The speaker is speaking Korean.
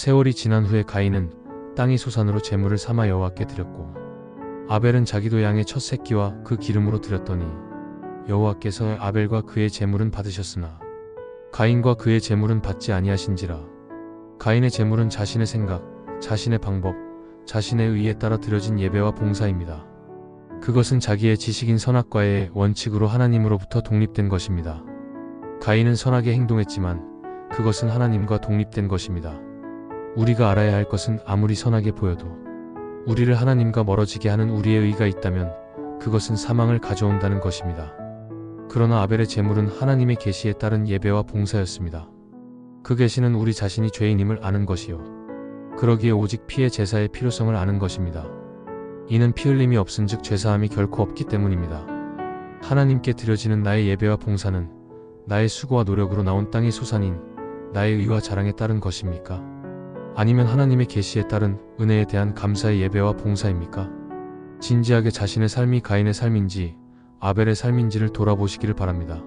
세월이 지난 후에 가인은 땅이 소산으로 제물을 삼아 여호와께 드렸고 아벨은 자기도 양의 첫 새끼와 그 기름으로 드렸더니 여호와께서 아벨과 그의 제물은 받으셨으나 가인과 그의 제물은 받지 아니하신지라 가인의 제물은 자신의 생각, 자신의 방법, 자신의 의에 따라 드려진 예배와 봉사입니다. 그것은 자기의 지식인 선악과의 원칙으로 하나님으로부터 독립된 것입니다. 가인은 선하게 행동했지만 그것은 하나님과 독립된 것입니다. 우리가 알아야 할 것은 아무리 선하게 보여도 우리를 하나님과 멀어지게 하는 우리의 의가 있다면 그것은 사망을 가져온다는 것입니다. 그러나 아벨의 제물은 하나님의 계시에 따른 예배와 봉사였습니다. 그 계시는 우리 자신이 죄인임을 아는 것이요. 그러기에 오직 피의 제사의 필요성을 아는 것입니다. 이는 피 흘림이 없은즉 죄사함이 결코 없기 때문입니다. 하나님께 드려지는 나의 예배와 봉사는 나의 수고와 노력으로 나온 땅의 소산인 나의 의와 자랑에 따른 것입니까? 아니면 하나님의 계시에 따른 은혜에 대한 감사의 예배와 봉사입니까? 진지하게 자신의 삶이 가인의 삶인지 아벨의 삶인지를 돌아보시기를 바랍니다.